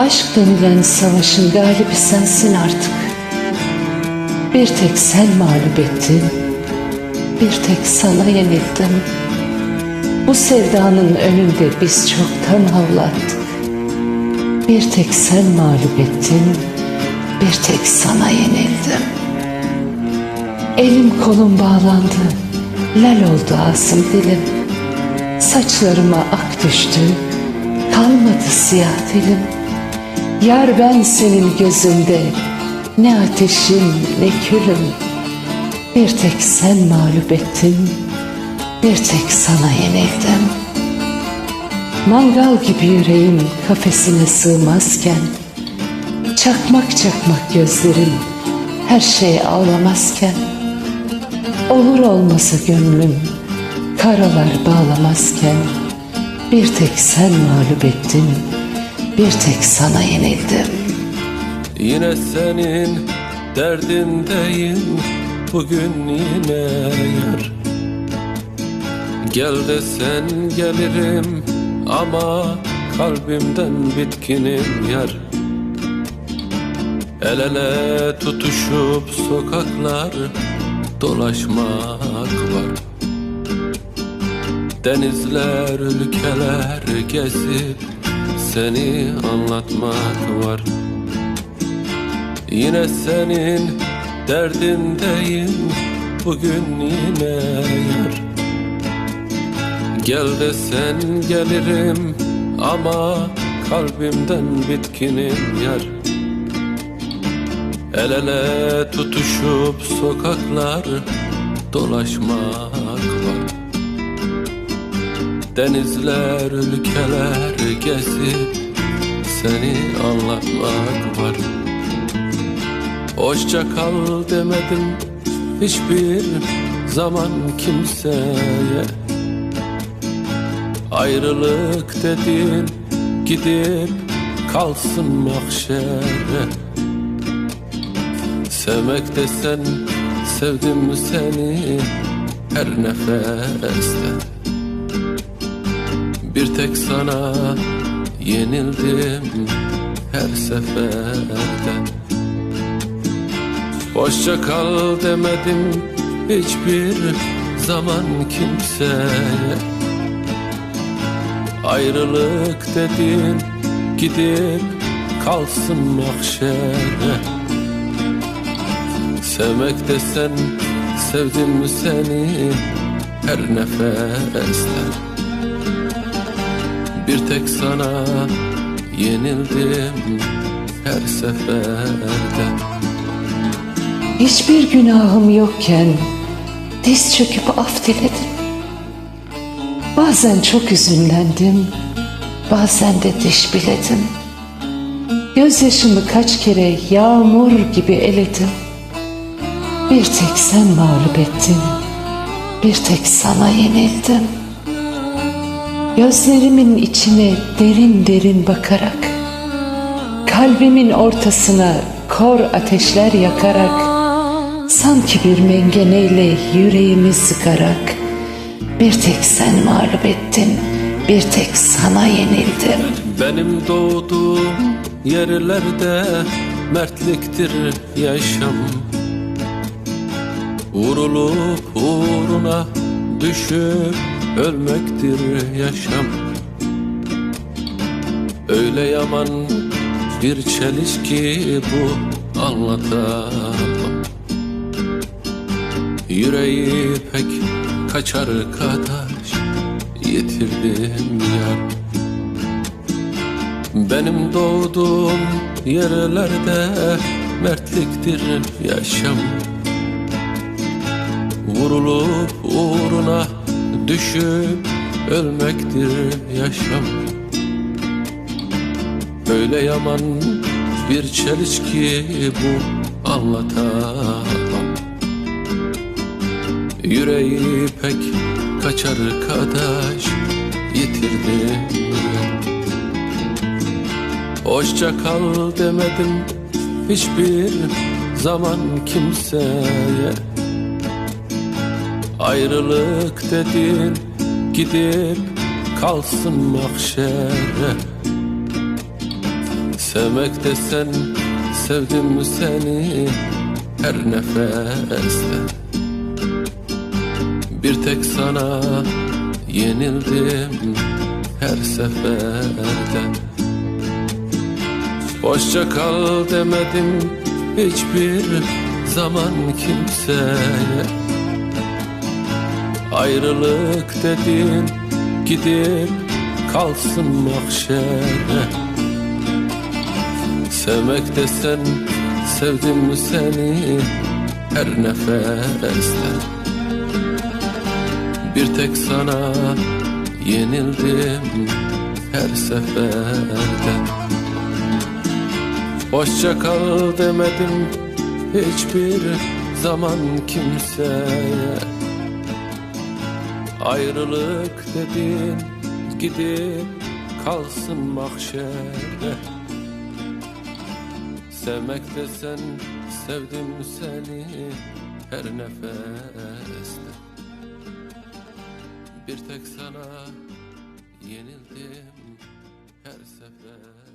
Aşk denilen savaşın galibi sensin artık. Bir tek sen mağlup ettin, bir tek sana yenildim. Bu sevdanın önünde biz çoktan havlattık. Bir tek sen mağlup ettin, bir tek sana yenildim. Elim kolum bağlandı, lal oldu ağzım dilim. Saçlarıma ak düştü, kalmadı siyah dilim. Yar ben senin gözünde, ne ateşim ne külüm. Bir tek sen mağlup ettin, bir tek sana yenildim. Mangal gibi yüreğim kafesine sığmazken, Çakmak çakmak gözlerim her şeye ağlamazken, Olur olmasa gönlüm karalar bağlamazken, Bir tek sen mağlup ettin, bir tek sana yenildim. Yine senin derdindeyim bugün yine yar. Gel desen gelirim ama kalbimden bitkinim yar. El ele tutuşup sokaklar dolaşmak var. Denizler, ülkeler gezip seni anlatmak var. Yine senin derdindeyim bugün yine yar. Gel desen gelirim ama kalbimden bitkinim yar. El ele tutuşup sokaklar dolaşmak var Denizler, ülkeler gezip seni anlatmak var. Hoşça kal demedim hiçbir zaman kimseye. Ayrılık dedin gidip kalsın mahşere. Sevmek desen sevdim seni her nefeste Bir tek sana yenildim her seferde. Hoşça kal demedim hiçbir zaman kimseye. Ayrılık dedin gidip kalsın mahşere. Sevmek desen sevdim seni her nefeste Bir tek sana yenildim her seferde Hiçbir günahım yokken diz çöküp af diledim. Bazen çok üzünlendim, bazen de diş biledim. Gözyaşımı kaç kere yağmur gibi eledim. Bir tek sen mağlup ettin, bir tek sana yenildim. Gözlerimin içine derin derin bakarak, kalbimin ortasına kor ateşler yakarak, Sanki bir mengeneyle yüreğimi sıkarak Bir tek sen mağlup ettin Bir tek sana yenildim. Benim doğduğum yerlerde mertliktir yaşam. Vurulup uğruna düşüp ölmektir yaşam. Öyle yaman bir çelişki bu anlatamam. Yüreği pek kaçar arkadaş yitirdim yar. Benim doğduğum yerlerde mertliktir yaşam. Vurulup uğruna düşüp ölmektir yaşam. Öyle yaman bir çelişki bu anlatamam. Yüreği pek kaçar arkadaş yitirdim Hoşça kal demedim hiçbir zaman kimseye Ayrılık dedin gidip kalsın mahşere. Sevmek desen sevdim seni her nefeste? Bir tek sana yenildim her seferde. Hoşça kal demedim hiçbir zaman kimseye Ayrılık dedin gidip kalsın mahşere. Sevmek desen sevdim seni her nefeste? Bir tek sana yenildim her seferde. Hoşça kal demedim hiçbir zaman kimseye Ayrılık dedin gidip kalsın mahşerde. Sevmek desen sevdim seni her nefeste. Bir tek sana yenildim her sefer